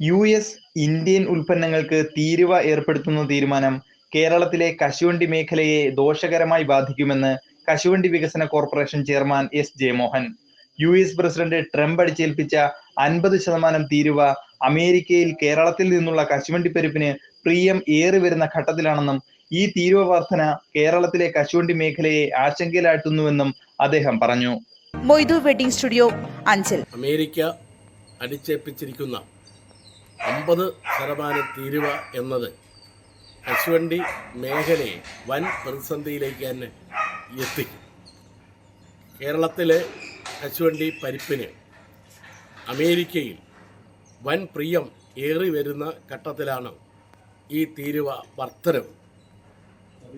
U S Indian ഉൽപ്പന്നങ്ങൾക്ക് തീരുവ ഏർപ്പെടുത്തുന്ന തീരുമാനം കേരളത്തിലെ കശുവണ്ടി മേഖലയെ ദോഷകരമായി ബാധിക്കുമെന്ന് കശുവണ്ടി വികസന corporation chairman S Jayamohan. U S president Trump അടിച്ചേൽപ്പിച്ച അൻപത് ശതമാനം തീരുവ അമേരിക്കയിൽ കേരളത്തിൽ നിന്നുള്ള കശുവണ്ടി പരിപ്പിന് പ്രിയം ഏറി വരുന്ന ഘട്ടത്തിലാണെന്നും ഈ തീരുവ വർധന കേരളത്തിലെ കശുവണ്ടി മേഖലയെ ആശങ്കയിലാട്ടുന്നുവെന്നും അദ്ദേഹം പറഞ്ഞു. Moidu wedding studio Anchal. America അടിച്ചേൽപ്പിച്ചിരിക്കുന്ന അമ്പത് ശതമാനം തീരുവ എന്നത് കശുവണ്ടി മേഖലയെ വൻ പ്രതിസന്ധിയിലേക്ക് തന്നെ എത്തിക്കും കേരളത്തിലെ കശുവണ്ടി പരിപ്പിന് അമേരിക്കയിൽ വൻ പ്രിയം ഏറി വരുന്ന ഘട്ടത്തിലാണ് ഈ തീരുവ വർധനവ്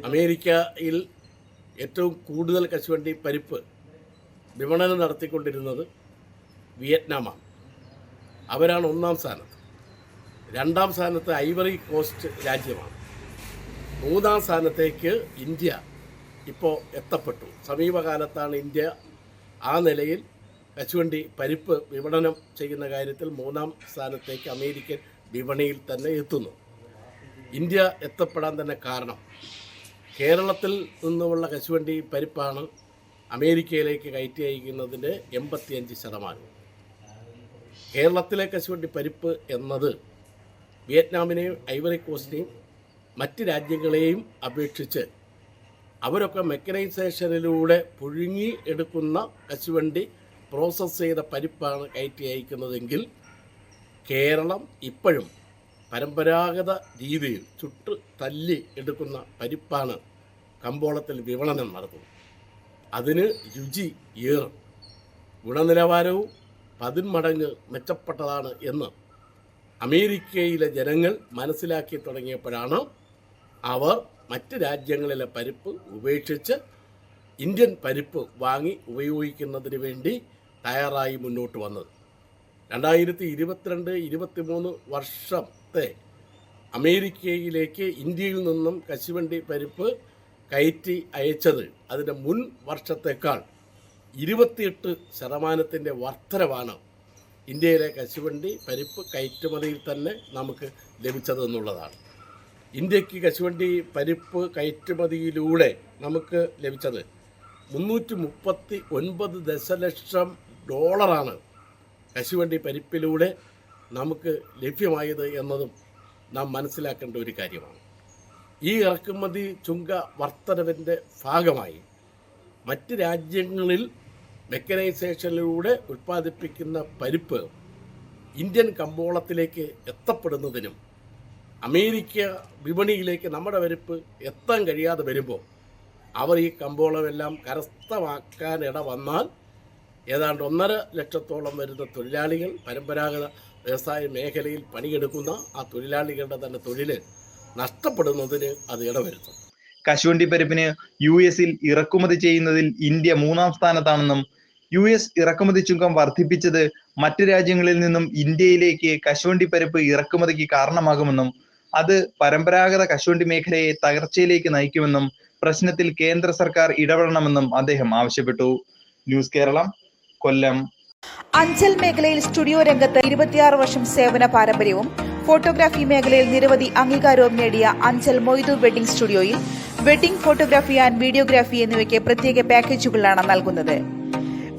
അമേരിക്കയിൽ ഏറ്റവും കൂടുതൽ കശുവണ്ടി പരിപ്പ് വിപണനം നടത്തിക്കൊണ്ടിരുന്നത് വിയറ്റ്നാമാണ്. അവരാണ് ഒന്നാം സ്ഥാനത്ത്. രണ്ടാം സ്ഥാനത്ത് ഐവറി കോസ്റ്റ് രാജ്യമാണ്. മൂന്നാം സ്ഥാനത്തേക്ക് ഇന്ത്യ ഇപ്പോൾ എത്തപ്പെട്ടു. സമീപകാലത്താണ് ഇന്ത്യ ആ നിലയിൽ കശുവണ്ടി പരിപ്പ് വിപണനം ചെയ്യുന്ന കാര്യത്തിൽ മൂന്നാം സ്ഥാനത്തേക്ക് അമേരിക്കൻ വിപണിയിൽ തന്നെ എത്തുന്നു. ഇന്ത്യ എത്തപ്പെടാൻ തന്നെ കാരണം കേരളത്തിൽ നിന്നുമുള്ള കശുവണ്ടി പരിപ്പാണ് അമേരിക്കയിലേക്ക് കയറ്റി അയക്കുന്നതിന്റെ എൺപത്തിയഞ്ച് ശതമാനം. കേരളത്തിലെ കശുവണ്ടി പരിപ്പ് എന്നത് വിയറ്റ്നാമിനെയും ഐവറി കോസ്റ്റിനെയും മറ്റ് രാജ്യങ്ങളെയും അപേക്ഷിച്ച് അവരൊക്കെ മെക്കനൈസേഷനിലൂടെ പുഴുങ്ങി എടുക്കുന്ന കശുവണ്ടി പ്രോസസ്സ് ചെയ്ത പരിപ്പാണ് കയറ്റി അയക്കുന്നതെങ്കിൽ കേരളം ഇപ്പോഴും പരമ്പരാഗത രീതിയിൽ ചുട്ട് തല്ലി എടുക്കുന്ന പരിപ്പാണ് കമ്പോളത്തിൽ വിപണനം നടത്തുന്നത്. അതിന് രുചി ഏറും. ഗുണനിലവാരവും പതിന്മടങ്ങ് മെച്ചപ്പെട്ടതാണ് എന്ന് അമേരിക്കയിലെ ജനങ്ങൾ മനസ്സിലാക്കി തുടങ്ങിയപ്പോഴാണ് അവർ മറ്റ് രാജ്യങ്ങളിലെ പരിപ്പ് ഉപേക്ഷിച്ച് ഇന്ത്യൻ പരിപ്പ് വാങ്ങി ഉപയോഗിക്കുന്നതിന് വേണ്ടി തയ്യാറായി മുന്നോട്ട് വന്നത്. രണ്ടായിരത്തി ഇരുപത്തിരണ്ട് ഇരുപത്തിമൂന്ന് വർഷത്തെ അമേരിക്കയിലേക്ക് ഇന്ത്യയിൽ നിന്നും കശുവണ്ടി പരിപ്പ് കയറ്റി അയച്ചത് അതിന്റെ മുൻ വർഷത്തേക്കാൾ ഇരുപത്തിയെട്ട് ശതമാനത്തിന്റെ വർധനവാണ്. ഇന്ത്യയിലെ കശുവണ്ടി പരിപ്പ് കയറ്റുമതിയിൽ തന്നെ നമുക്ക് ലഭിച്ചതെന്നുള്ളതാണ്. ഇന്ത്യയ്ക്ക് കശുവണ്ടി പരിപ്പ് കയറ്റുമതിയിലൂടെ നമുക്ക് ലഭിച്ചത് മുന്നൂറ്റി മുപ്പത്തി ഒൻപത് ദശലക്ഷം ഡോളറാണ് കശുവണ്ടി പരിപ്പിലൂടെ നമുക്ക് ലഭ്യമായത് എന്നതും നാം മനസ്സിലാക്കേണ്ട ഒരു കാര്യമാണ്. ഈ ഇറക്കുമതി ചുങ്ക വർധനവിന്റെ ഭാഗമായി മറ്റ് രാജ്യങ്ങളിൽ മെക്കനൈസേഷനിലൂടെ ഉൽപ്പാദിപ്പിക്കുന്ന പരിപ്പ് ഇന്ത്യൻ കമ്പോളത്തിലേക്ക് എത്തപ്പെടുന്നതിനും അമേരിക്ക വിപണിയിലേക്ക് നമ്മുടെ പരിപ്പ് എത്താൻ കഴിയാതെ വരുമ്പോൾ അവർ ഈ കമ്പോളമെല്ലാം കരസ്ഥമാക്കാൻ ഇട വന്നാൽ ഏതാണ്ട് ഒന്നര ലക്ഷത്തോളം വരുന്ന തൊഴിലാളികൾ പരമ്പരാഗത വ്യവസായ മേഖലയിൽ പണിയെടുക്കുന്ന ആ തൊഴിലാളികളുടെ തന്നെ തൊഴിൽ നഷ്ടപ്പെടുന്നതിന് അത് ഇടവരുത്തും കശുവണ്ടി പരിപ്പിന് യു എസിൽ ഇറക്കുമതി ചെയ്യുന്നതിൽ ഇന്ത്യ മൂന്നാം സ്ഥാനത്താണെന്നും യു എസ് ഇറക്കുമതി ചുങ്കം വർദ്ധിപ്പിച്ചത് മറ്റു രാജ്യങ്ങളിൽ നിന്നും ഇന്ത്യയിലേക്ക് കശുവണ്ടി പരിപ്പ് ഇറക്കുമതിക്ക് കാരണമാകുമെന്നും അത് പരമ്പരാഗത കശുവണ്ടി മേഖലയെ തകർച്ചയിലേക്ക് നയിക്കുമെന്നും പ്രശ്നത്തിൽ കേന്ദ്ര സർക്കാർ ഇടപെടണമെന്നും അദ്ദേഹം ആവശ്യപ്പെട്ടു. ന്യൂസ് കേരളം കൊല്ലം. അഞ്ചൽ മേഖലയിൽ സ്റ്റുഡിയോ രംഗത്ത് ഇരുപത്തിയാറ് വർഷം സേവന പാരമ്പര്യവും ഫോട്ടോഗ്രാഫി മേഖലയിൽ നിരവധി അംഗീകാരവും നേടിയ അഞ്ചൽ മൊയ്തു വെഡിംഗ് സ്റ്റുഡിയോയിൽ വെഡിംഗ് ഫോട്ടോഗ്രാഫി ആൻഡ് വീഡിയോഗ്രാഫി എന്നിവയ്ക്ക് പ്രത്യേക പാക്കേജുകളാണ് നൽകുന്നത്.